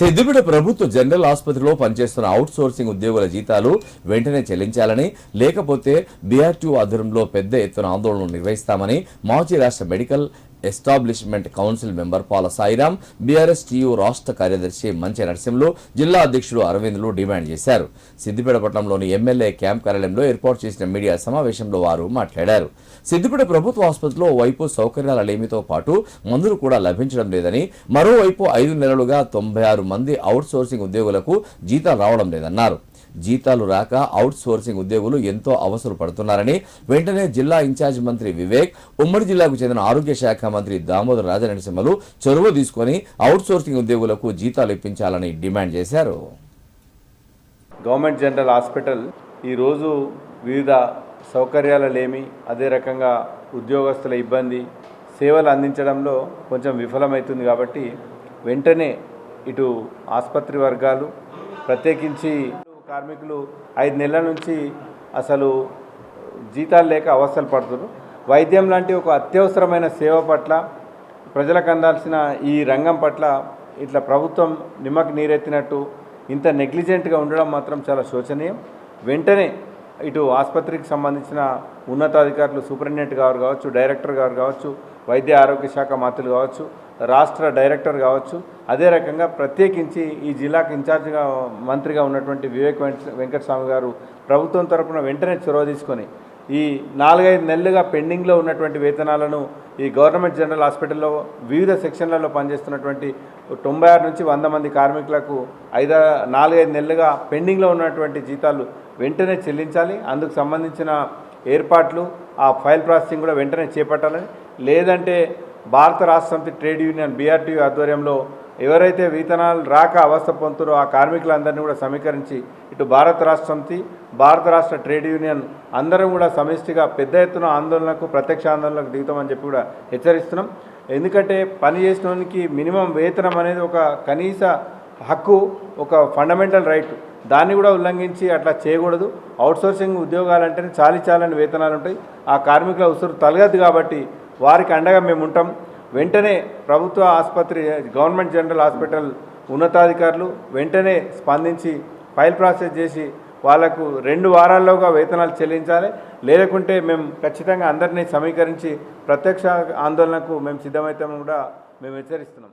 సిద్దిపేట ప్రభుత్వ జనరల్ ఆసుపత్రిలో పనిచేస్తున్న అవుట్ సోర్సింగ్ ఉద్యోగుల జీతాలు వెంటనే చెల్లించాలని లేకపోతే బీఆర్టీఓ ఆధ్వర్యంలో పెద్ద ఎత్తున ఆందోళనలు నిర్వహిస్తామని మాజీ రాష్ట్ర మెడికల్ ఎస్టాబ్లిష్మెంట్ కౌన్సిల్ మెంబర్ పాల సాయిరాం బీఆర్ఎస్ టీయూ రాష్ట్ర కార్యదర్శి మంచి నరసింహులు జిల్లా అధ్యక్షుడు అరవింద్లు డిమాండ్ చేశారు. సిద్దిపేట పట్టణంలోని ఎమ్మెల్యే క్యాంప్ కార్యాలయంలో ఏర్పాటు చేసిన మీడియా సమావేశంలో వారు మాట్లాడారు. సిద్దిపేట ప్రభుత్వ ఆసుపత్రిలో వైపు సౌకర్యాల లేమితో పాటు మందులు కూడా లభించడం లేదని మరోవైపు ఐదు నెలలుగా తొంభై ఆరు మంది అవుట్ సోర్సింగ్ ఉద్యోగులకు జీతాలు రావడం లేదన్నారు. జీతాలు రాక అవుట్ సోర్సింగ్ ఉద్యోగులు ఎంతో అవసరం పడుతున్నారని వెంటనే జిల్లా ఇన్ఛార్జ్ మంత్రి వివేక్ ఉమ్మడి జిల్లాకు చెందిన ఆరోగ్య శాఖ మంత్రి దామోదర్ రాజనరసింహలు చొరవ తీసుకొని అవుట్ సోర్సింగ్ ఉద్యోగులకు జీతాలు ఇప్పించాలని డిమాండ్ చేశారు. గవర్నమెంట్ జనరల్ హాస్పిటల్ ఈరోజు వివిధ సౌకర్యాల లేమి అదే రకంగా ఉద్యోగస్తుల ఇబ్బంది సేవలు అందించడంలో కొంచెం విఫలమవుతుంది కాబట్టి వెంటనే ఇటు ఆసుపత్రి వర్గాలు ప్రత్యేకించి కార్మికులు ఐదు నెలల నుంచి అసలు జీతాలు లేక అవస్థలు పడుతున్నారు. వైద్యం లాంటి ఒక అత్యవసరమైన సేవ పట్ల ప్రజలకు అందాల్సిన ఈ రంగం పట్ల ఇట్లా ప్రభుత్వం నిమ్మకి నీరెత్తినట్టు ఇంత నెగ్లిజెంట్గా ఉండడం మాత్రం చాలా శోచనీయం. వెంటనే ఇటు ఆసుపత్రికి సంబంధించిన ఉన్నతాధికారులు సూపరింటెండెంట్ గారు కావచ్చు డైరెక్టర్ గారు కావచ్చు వైద్య ఆరోగ్య శాఖ మంత్రులు కావచ్చు రాష్ట్ర డైరెక్టర్ కావచ్చు అదే రకంగా ప్రత్యేకించి ఈ జిల్లాకు ఇన్ఛార్జిగా మంత్రిగా ఉన్నటువంటి వివేక్ వెంకటస్వామి గారు ప్రభుత్వం తరపున వెంటనే చొరవ తీసుకొని ఈ నాలుగైదు నెలలుగా పెండింగ్లో ఉన్నటువంటి వేతనాలను ఈ గవర్నమెంట్ జనరల్ హాస్పిటల్లో వివిధ సెక్షన్లలో పనిచేస్తున్నటువంటి తొంభై ఆరు నుంచి వంద మంది కార్మికులకు ఐదా నాలుగైదు నెలలుగా పెండింగ్లో ఉన్నటువంటి జీతాలు వెంటనే చెల్లించాలి. అందుకు సంబంధించిన ఏర్పాట్లు ఆ ఫైల్ ప్రాసెసింగ్ కూడా వెంటనే చేపట్టాలని. లేదంటే భారత రాష్ట్ర సమితి ట్రేడ్ యూనియన్ బీఆర్టీ ఆధ్వర్యంలో ఎవరైతే వేతనాలు రాక అవస్థ పొందుతారో ఆ కార్మికులందరినీ కూడా సమీకరించి ఇటు భారత రాష్ట్ర భారత రాష్ట్ర ట్రేడ్ యూనియన్ అందరం కూడా సమిష్టిగా పెద్ద ఎత్తున ఆందోళనకు ప్రత్యక్ష ఆందోళనకు దిగుతామని చెప్పి కూడా హెచ్చరిస్తున్నాం. ఎందుకంటే పని చేసిన మినిమం వేతనం అనేది ఒక కనీస హక్కు ఒక ఫండమెంటల్ రైట్. దాన్ని కూడా ఉల్లంఘించి అట్లా చేయకూడదు. అవుట్సోర్సింగ్ ఉద్యోగాలంటేనే చాలి చాలని వేతనాలు ఉంటాయి ఆ కార్మికుల ఉసురు తలగదు కాబట్టి వారికి అండగా మేము ఉంటాం. వెంటనే ప్రభుత్వ ఆసుపత్రి గవర్నమెంట్ జనరల్ హాస్పిటల్ ఉన్నతాధికారులు వెంటనే స్పందించి ఫైల్ ప్రాసెస్ చేసి వాళ్ళకు రెండు వారాల్లోగా వేతనాలు చెల్లించాలి. లేకుంటే మేము ఖచ్చితంగా అందరినీ సమీకరించి ప్రత్యక్ష ఆందోళనకు మేము సిద్ధమవుతామని కూడా మేము హెచ్చరిస్తున్నాం.